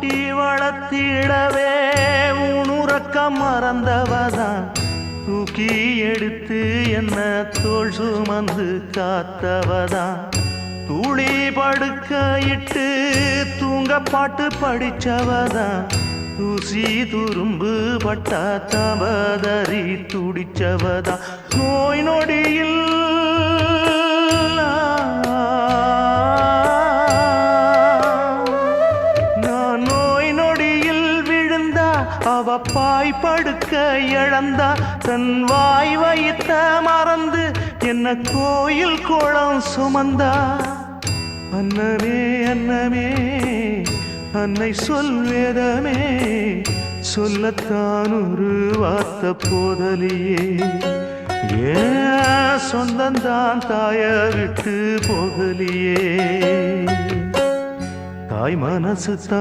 ஊட்டி வளர்த்திடவே உணுறக்கம் மறந்தவதான். தூக்கி எடுத்து என்ன தோல் சுமந்து காத்தவதான். துளி படுக்க இட்டு தூங்க பாட்டு படிச்சவதான். தூசி துரும்பு பட்டா தவதறி துடிச்சவதா நோய் அவ பாய் படுக்க இழந்தா தன் வாய் வைத்த மறந்து என்ன கோயில் குளம் சுமந்தா? அன்னமே அன்னமே அன்னை சொல்வேதமே சொல்லத்தான் ஒரு வார்த்த போதலியே. ஏன் சொந்தந்தான் தாய விட்டு போகலியே தாய் மனசு தான்